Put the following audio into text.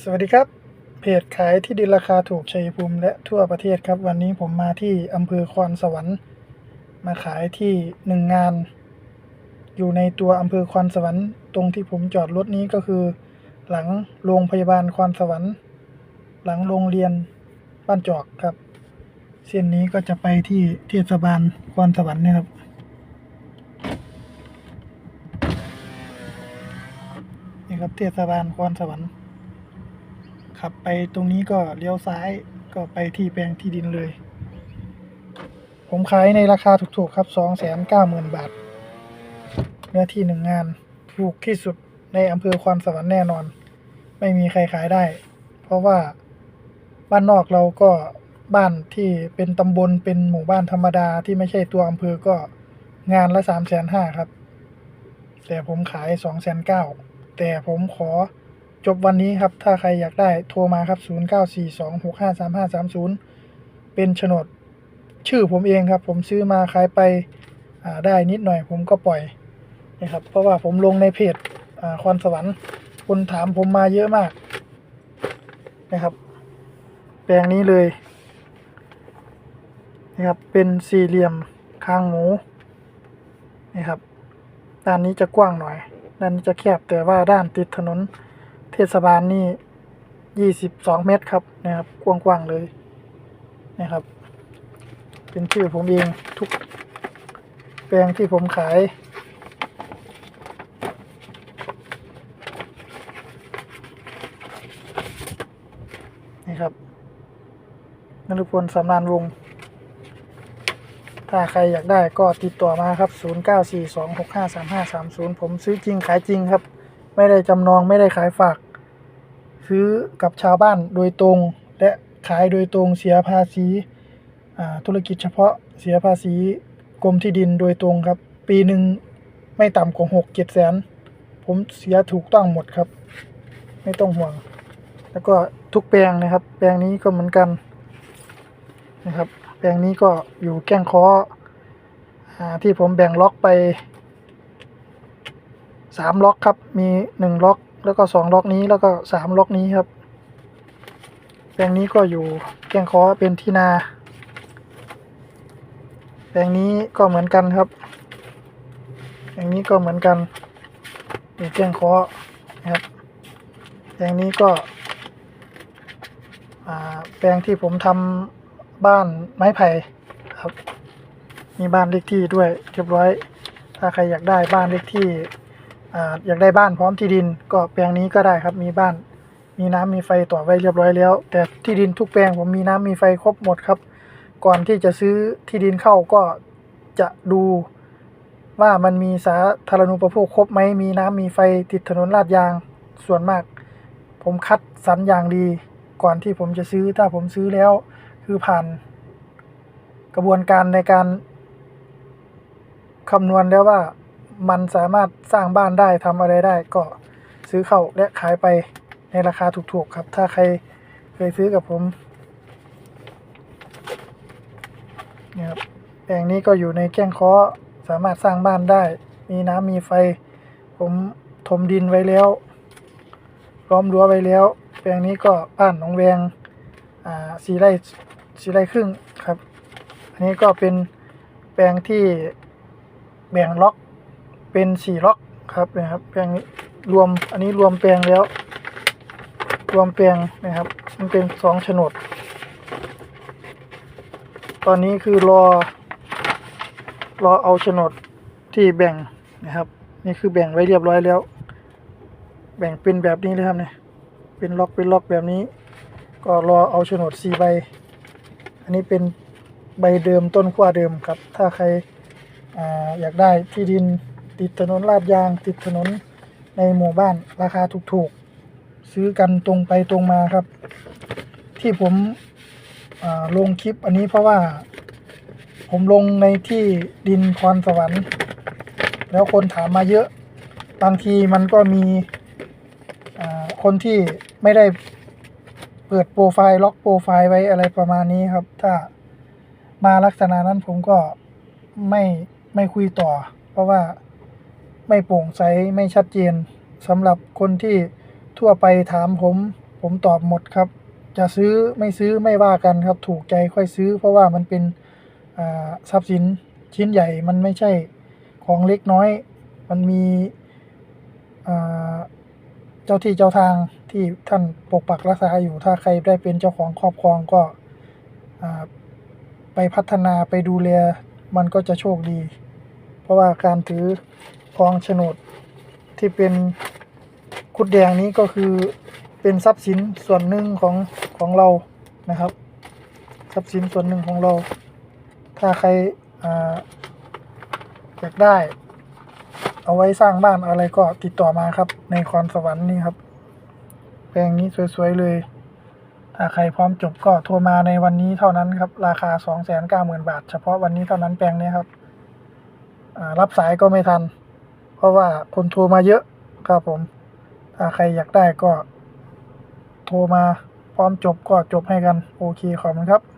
สวัสดีครับ เพจขายที่ดินราคาถูกชัยภูมิและทั่วประเทศครับ วันนี้ผมมาที่อำเภอคอนสวรรค์ มาขายที่หนึ่งงาน อยู่ในตัวอำเภอคอนสวรรค์ ตรงที่ผมจอดรถนี้ก็คือ หลังโรงพยาบาลคอนสวรรค์ หลังโรงเรียนบ้านจอกครับ เส้นนี้ก็จะไปที่เทศบาลคอนสวรรค์นะครับนี่ครับเทศบาลคอนสวรรค์ ขับไปตรงนี้ก็เลี้ยวซ้ายก็ไปที่แปลงที่ดินเลย ผมขายในราคาถูกๆครับสองแสนเก้าหมื่นบาท เนื้อที่หนึ่งงานถูกที่สุดในอำเภอคอนสวรรค์แน่นอน ไม่มีใครขายได้ เพราะว่าบ้านนอกเราก็บ้านที่เป็นตำบลเป็นหมู่บ้านธรรมดาที่ไม่ใช่ตัวอำเภอก็งานละสามแสนห้าครับ แต่ผมขายสองแสนเก้าแต่ผมขอ จบวันนี้ครับ ถ้าใครอยากได้โทรมาครับ 0942653530 เป็นโฉนดชื่อผมเองครับ ผมซื้อมาขายไปได้นิดหน่อย ผมก็ปล่อยนะครับ เพราะว่าผมลงในเพจอ่าคอนสวรรค์คนถามผมมาเยอะมากนะครับ แปลงนี้เลยนะครับ เป็นสี่เหลี่ยมคางหมูนะครับ ด้านนี้จะกว้างหน่อย ด้านนี้จะแคบแต่ว่าด้านติดถนน เทศบาลนี่ยี่สิบสองเมตรครับนะครับ กว้างๆเลยนะครับ เป็นชื่อผมเองทุกแปลงที่ผมขายนี่ครับนรุพลสำนานวง ถ้าใครอยากได้ก็ติดต่อมาครับ 0942653530 ผมซื้อจริงขายจริงครับ ไม่ได้จำนองไม่ได้ขายฝาก ซื้อกับชาวบ้านโดยตรง และขายโดยตรงเสียภาษีธุรกิจเฉพาะเสียภาษีกรมที่ดินโดยตรงครับ ปีหนึ่งไม่ต่ำกว่าหกเจ็ดแสน ผมเสียถูกต้องหมดครับ ไม่ต้องห่วง แล้วก็ทุกแปลงนะครับ แปลงนี้ก็เหมือนกันนะครับ แปลงนี้ก็อยู่แก้งคออที่ผมแบ่งล็อกไป สามล็อกครับ มีหนึ่งล็อก แล้วก็สองล็อกนี้แล้วก็สามล็อกนี้ครับ แปลงนี้ก็อยู่แกงคอเป็นที่นา แปลงนี้ก็เหมือนกันครับ แปลงนี้ก็เหมือนกันอยู่แกงคอนะครับแปลงนี้ก็แปลงที่ผมทำบ้านไม้ไผ่ครับ มีบ้านเลขที่ด้วยเรียบร้อย ถ้าใครอยากได้บ้านเลขที่ อยากได้บ้านพร้อมที่ดินก็แปลงนี้ก็ได้ครับมีบ้าน มีน้ำมีไฟต่อไว้เรียบร้อยแล้ว แต่ที่ดินทุกแปลงผมมีน้ำมีไฟครบหมดครับ ก่อนที่จะซื้อที่ดินเข้าก็จะดูว่ามันมีสาธารณูปโภคครบไหมมีน้ำมีไฟติดถนนลาดยางส่วนมาก ผมคัดสรรอย่างดี ก่อนที่ผมจะซื้อถ้าผมซื้อแล้ว คือผ่านกระบวนการในการคำนวณแล้วว่า มันสามารถสร้างบ้านได้ทำอะไรได้ก็ซื้อเข้าและขายไปในราคาถูกๆครับ ถ้าใครเคยซื้อกับผมนี่ครับแปลงนี้ก็อยู่ในแก้งเคอสามารถสร้างบ้านได้ มีน้ำมีไฟ ผมถมดินไว้แล้วล้อมรั้วไว้แล้ว แปลงนี้ก็บ้านหนองแวงอ่าสี่ไร่สี่ไร่ครึ่งครับ อันนี้ก็เป็นแปลงที่แบ่งล็อก เป็นสี่ล็อกครับนะครับแปลงนี้รวมอันนี้รวมแปลงแล้ว รวมแปลงนะครับ มันเป็นสองโฉนด ตอนนี้คือรอ รอเอาโฉนดที่แบ่งนะครับ นี่คือแบ่งไว้เรียบร้อยแล้ว แบ่งเป็นแบบนี้เลยครับเนี่ยเป็นล็อกเป็นล็อกแบบนี้ ก็รอเอาโฉนดสี่ใบ อันนี้เป็นใบเดิมต้นขั้วเดิมครับ ถ้าใครออยากได้ที่ดิน ติดถนนลาดยาง ติดถนนในหมู่บ้านราคาถูกๆ ซื้อกันตรงไปตรงมาครับ ที่ผมลงคลิปอันนี้เพราะว่า ผมลงในที่ดินพรสวรรค์ แล้วคนถามมาเยอะ บางทีมันก็มีคนที่ไม่ได้เปิดโปรไฟล์ล็อกโปรไฟล์ไว้อะไรประมาณนี้ครับ ถ้ามาลักษณะนั้นผมก็ไม่ไม่คุยต่อ เพราะว่า ไม่โปร่งใสไม่ชัดเจนสำหรับคนที่ทั่วไปถามผม ผมตอบหมดครับ จะซื้อไม่ซื้อไม่ว่ากันครับ ถูกใจค่อยซื้อ เพราะว่ามันเป็นทรัพย์สินชิ้นใหญ่มันไม่ใช่ของเล็กน้อย มันมีเจ้าที่เจ้าทางที่ท่านปกปักรักษาอยู่ถ้าใครได้เป็นเจ้าของครอบครองก็ไปพัฒนาไปดูแลมันก็จะโชคดี เพราะว่าการถือ ครองโฉนดที่เป็นคุดแดงนี้ก็คือเป็นทรัพย์สินส่วนหนึ่งของของเรานะครับ ทรัพย์สินส่วนหนึ่งของเรา ถ้าใครออยากได้ เอาไว้สร้างบ้านอะไรก็ติดต่อมาครับ ในคอนสวรรค์นี่ครับ แปลงนี้สวยๆเลย ถ้าใครพร้อมจบก็โทรมาในวันนี้เท่านั้นครับ ราคา 290,000 บาท เฉพาะวันนี้เท่านั้นแปลงนี้ครับรับสายก็ไม่ทัน เพราะว่าคนโทรมาเยอะครับผม ถ้าใครอยากได้ก็ โทรมาพร้อมจบก็จบให้กัน โอเคขอบคุณครับ